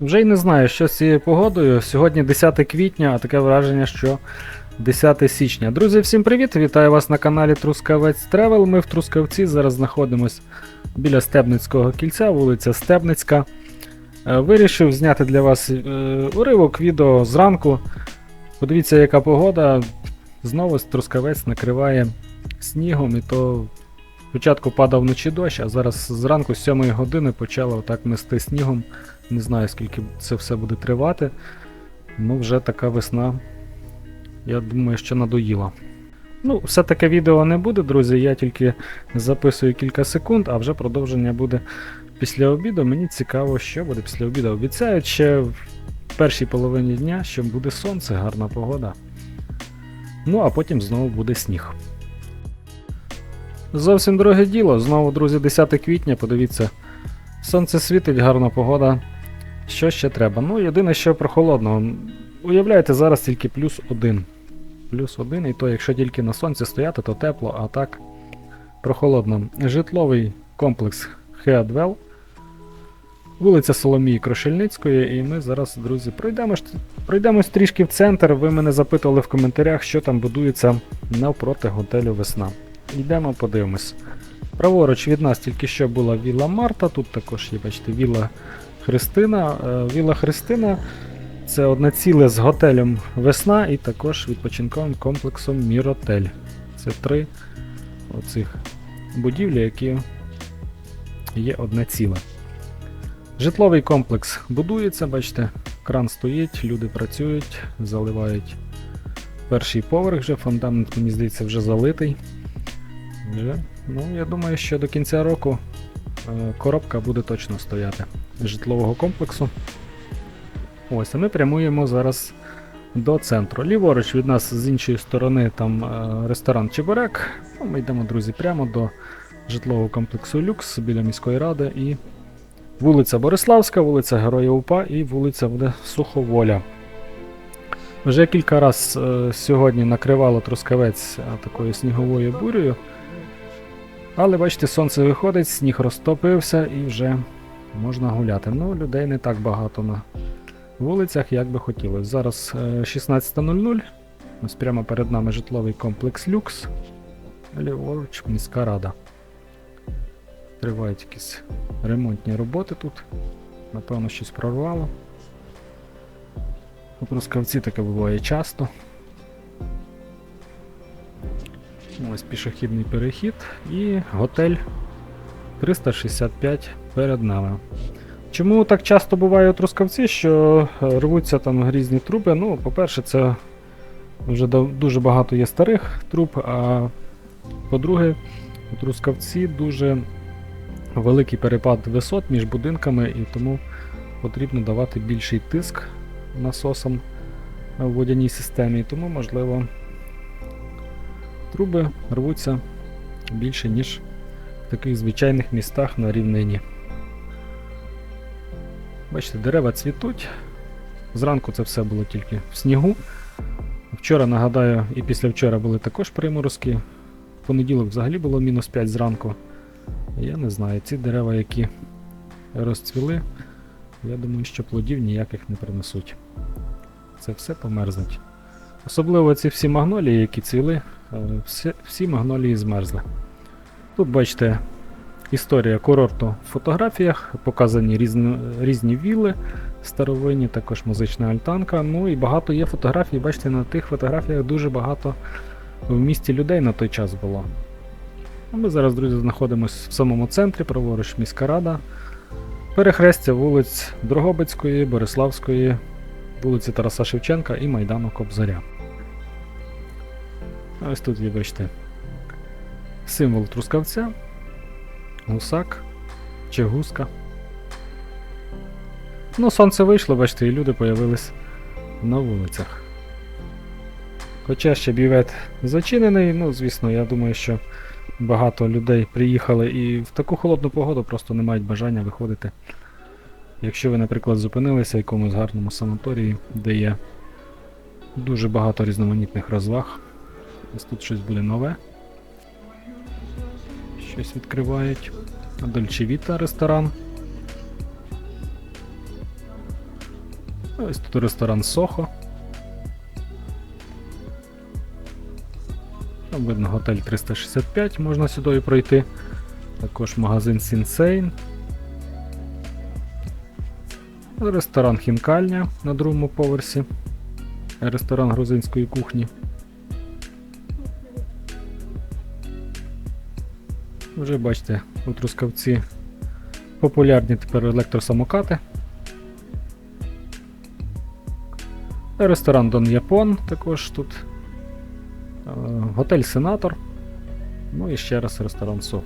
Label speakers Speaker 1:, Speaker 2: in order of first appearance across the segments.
Speaker 1: Вже й не знаю, що з цією погодою. Сьогодні 10 квітня, а таке враження, що 10 січня. Друзі, всім привіт! Вітаю вас на каналі Трускавець Тревел. Ми в Трускавці зараз знаходимось біля Стебницького кільця, вулиця Стебницька. Е, Вирішив зняти для вас е, уривок відео зранку. Подивіться, яка погода. Знову Трускавець накриває снігом, і то спочатку падав вночі дощ, а зараз зранку з 7 години почало отак мести снігом. Не знаю, скільки це все буде тривати. Ну, вже така весна. Я думаю, що надоїла. Ну, все таке відео не буде, друзі. Я тільки записую кілька секунд, а вже продовження буде після обіду. Мені цікаво, що буде після обіду. Обіцяють ще в першій половині дня, що буде сонце, гарна погода. Ну, а потім знову буде сніг. Зовсім друге діло. Знову, друзі, 10 квітня, подивіться. Сонце світить, гарна погода. Що ще треба? Ну, єдине, що прохолодно. Уявляєте, зараз тільки плюс один. Плюс один, і то, якщо тільки на сонці стояти, то тепло, а так прохолодно. Житловий комплекс Хеадвел. Вулиця Соломії Крошельницької, і ми зараз, друзі, пройдемось, пройдемось трішки в центр. Ви мене запитували в коментарях, що там будується навпроти готелю Весна. Йдемо, подивимось. Праворуч від нас тільки що була Вілла Марта, тут також є, бачите, Вілла Христина. Е, Вілла Христина це одне ціле з готелем Весна і також відпочинковим комплексом Міротель. Це три оцих будівлі, які є одне ціле. Житловий комплекс будується, бачите, кран стоїть, люди працюють, заливають перший поверх вже, фундамент, мені здається, вже залитий. Вже, ну, я думаю, що до кінця року е, коробка буде точно стояти житлового комплексу. Ось, а ми прямуємо зараз до центру. Ліворуч від нас з іншої сторони там е, ресторан Чебурек. Ну, ми йдемо, друзі, прямо до житлового комплексу Люкс біля міської ради і вулиця Бориславська, вулиця Героя УПА і вулиця буде Суховоля. Вже кілька разів е, сьогодні накривало Трускавець такою сніговою бурею. Але бачите, сонце виходить, сніг розтопився і вже можна гуляти. Ну, людей не так багато на вулицях, як би хотілося. Зараз е, 16.00. Ось прямо перед нами житловий комплекс Люкс. Ліворуч, міська рада. Тривають якісь ремонтні роботи тут. Напевно, щось прорвало. У Трускавці таке буває часто. Ось пішохідний перехід і готель 365 перед нами. Чому так часто буває у Трускавці, що е, рвуться там різні труби? Ну, по-перше, це вже дуже багато є старих труб, а по-друге, у Трускавці дуже великий перепад висот між будинками, і тому потрібно давати більший тиск насосам в водяній системі, тому, можливо, труби рвуться більше, ніж в таких звичайних містах на рівнині. Бачите, дерева цвітуть. Зранку це все було тільки в снігу. Вчора, нагадаю, і післявчора були також приморозки. В понеділок взагалі було мінус 5 зранку. Я не знаю, ці дерева, які розцвіли, я думаю, що плодів ніяких не принесуть. Це все померзнуть. Особливо ці всі магнолії, які цвіли, е, всі, всі магнолії змерзли. Тут бачите історія курорту в фотографіях, показані різні, різні вілли старовинні, також музична альтанка. Ну і багато є фотографій. Бачите, на тих фотографіях дуже багато в місті людей на той час було. Ми зараз, друзі, знаходимося в самому центрі, праворуч міська рада. Перехрестя вулиць Дрогобицької, Бориславської, вулиці Тараса Шевченка і Майдану Кобзаря. Ось тут бачите, символ трускавця, гусак чи. Ну, сонце вийшло, бачите, і люди появились на вулицях. Хоча ще бівет зачинений, ну, звісно, я думаю, що багато людей приїхали і в таку холодну погоду просто не мають бажання виходити. Якщо ви, наприклад, зупинилися в якомусь гарному санаторії, де є дуже багато різноманітних розваг. Ось тут щось буде нове. Щось відкривають. Дольче Віта ресторан. Ось тут ресторан Сохо. Там видно готель 365, можна сюди пройти. Також магазин Сінсейн. Ресторан Хінкальня на другому поверсі. Ресторан грузинської кухні. Вже бачите, у Трускавці популярні тепер електросамокати. Ресторан Дон Япон також тут. Е, Готель Сенатор. Ну і ще раз ресторан Сохо.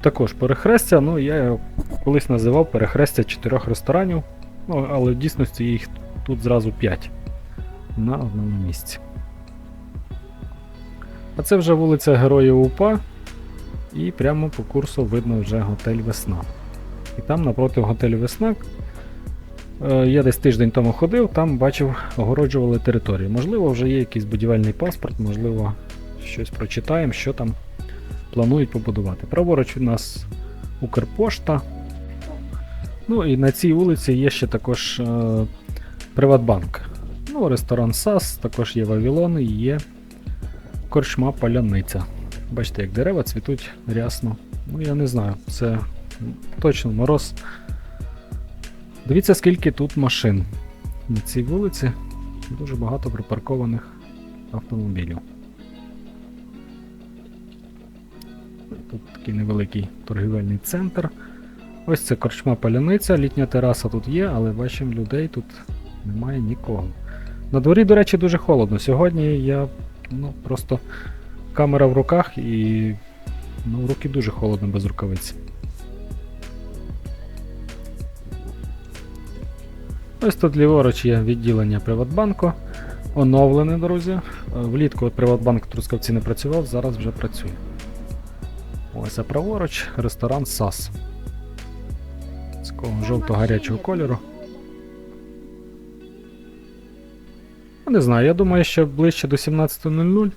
Speaker 1: Також перехрестя, ну я його колись називав перехрестя чотирьох ресторанів, ну, але в дійсності їх тут зразу 5 на одному місці. А це вже вулиця Героїв УПА, і прямо по курсу видно вже готель Весна. І там напроти готелю Весна. е, Я десь тиждень тому ходив, там бачив, огороджували територію. Можливо, вже є якийсь будівельний паспорт, можливо, щось прочитаємо, що там планують побудувати. Праворуч від нас Укрпошта. Ну і на цій вулиці є ще також е, Приватбанк. Ну, ресторан САС, також є Вавилон і є корчма Паляниця. Бачите, як дерева цвітуть рясно. Ну, я не знаю, це точно мороз. Дивіться, скільки тут машин на цій вулиці. Дуже багато припаркованих автомобілів. Тут такий невеликий торгівельний центр. Ось це корчма паляниця, літня тераса тут є, але бачимо, людей тут немає нікого. На дворі, до речі, дуже холодно. Сьогодні я ну, просто камера в руках і ну, руки дуже холодно без рукавиці. Ось тут ліворуч є відділення Приватбанку. Оновлене, друзі. Е, Влітку Приватбанк Трускавці не працював, зараз вже працює. Ось а праворуч ресторан САС. З жовто-гарячого кольору. Не знаю, я думаю, що ближче до 17.00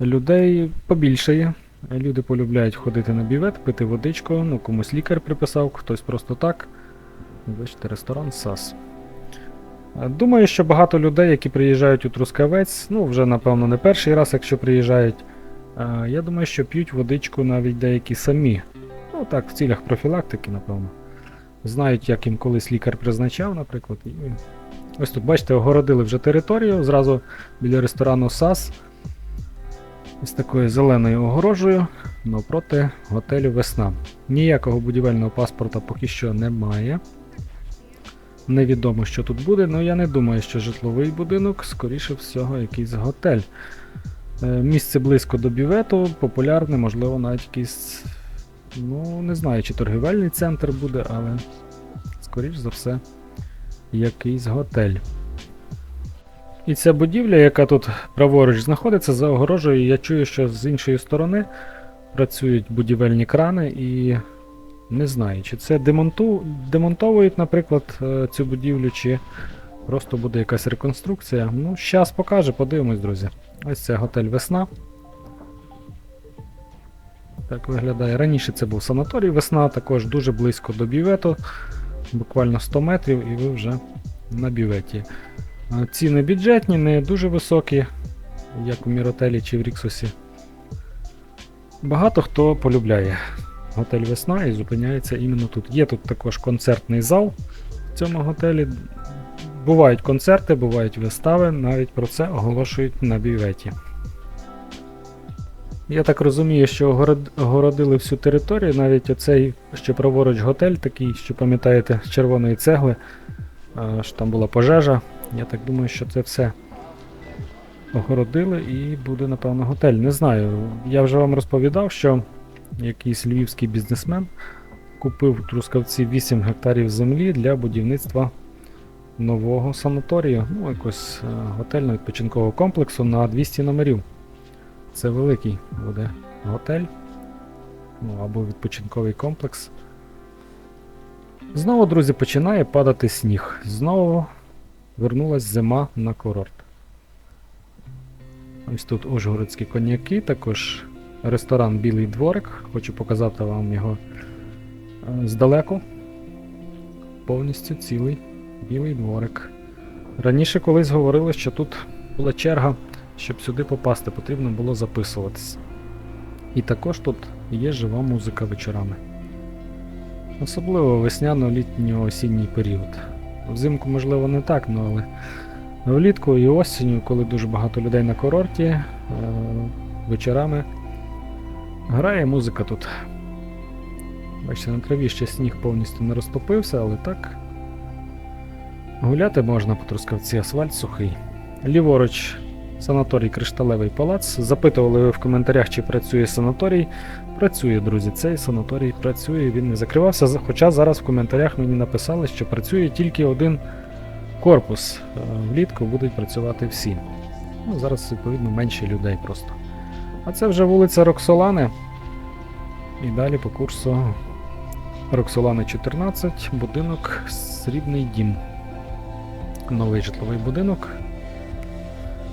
Speaker 1: людей побільшає. Люди полюбляють ходити на бівет, пити водичку, ну комусь лікар приписав, хтось просто так. Бачите, ресторан САС. Думаю, що багато людей, які приїжджають у Трускавець, ну вже напевно не перший раз, якщо приїжджають. е, Я думаю, що п'ють водичку навіть деякі самі. Ну так, в цілях профілактики, напевно. Знають, як їм колись лікар призначав, наприклад. І ось тут, бачите, огородили вже територію, зразу біля ресторану САС. Ось такою зеленою огорожею навпроти готелю Весна. Ніякого будівельного паспорта поки що немає. Невідомо, що тут буде, але я не думаю, що житловий будинок, скоріше всього, якийсь готель. Е, Місце близько до бювету, популярне, можливо, навіть якийсь. Ну, не знаю, чи торгівельний центр буде, але, скоріш за все, якийсь готель. І ця будівля, яка тут праворуч знаходиться, за огорожею, я чую, що з іншої сторони працюють будівельні крани і не знаю, чи це демонту... демонтовують, наприклад, е, цю будівлю, чи просто буде якась реконструкція. Ну, зараз покаже, подивимось, друзі. Ось це готель Весна. Так виглядає. Раніше це був санаторій Весна, також дуже близько до бювету, буквально 100 метрів, і ви вже на бюветі. Ціни бюджетні, не дуже високі, як у Міротелі чи в Ріксусі. Багато хто полюбляє готель Весна і зупиняється іменно тут. Є тут також концертний зал в цьому готелі. Бувають концерти, бувають вистави, навіть про це оголошують на бюветі. Я так розумію, що огородили всю територію, навіть оцей, що праворуч готель, такий, що пам'ятаєте, з червоної цегли, що там була пожежа. Я так думаю, що це все огородили і буде, напевно, готель. Не знаю. Я вже вам розповідав, що якийсь львівський бізнесмен купив Трускавці 8 гектарів землі для будівництва нового санаторію, ну, якось е, готельно-відпочинкового комплексу на 200 номерів. Це великий буде готель. Ну, або відпочинковий комплекс. Знову, друзі, починає падати сніг. Знову вернулась зима на курорт. Ось тут ужгородські коньяки, також ресторан Білий дворик. Хочу показати вам його е, здалеку. Повністю цілий. Білий дворик. Раніше колись говорили, що тут була черга, щоб сюди попасти, потрібно було записуватись. І також тут є жива музика вечорами. Особливо весняно-літньо-осінній період. Взимку, можливо, не так, ну але влітку і осінню, коли дуже багато людей на курорті, е, вечорами грає музика тут. Бачите, на траві ще сніг повністю не розтопився, але так. Гуляти можна по трускавці, асфальт сухий. Ліворуч санаторій Кришталевий палац. Запитували ви в коментарях, чи працює санаторій. Працює, друзі. Цей санаторій працює, він не закривався. Хоча зараз в коментарях мені написали, що працює тільки один корпус. Е, Влітку будуть працювати всі. Ну, зараз, відповідно, менше людей просто. А це вже вулиця Роксолани. І далі по курсу Роксолани 14, будинок Срібний дім. Новий житловий будинок.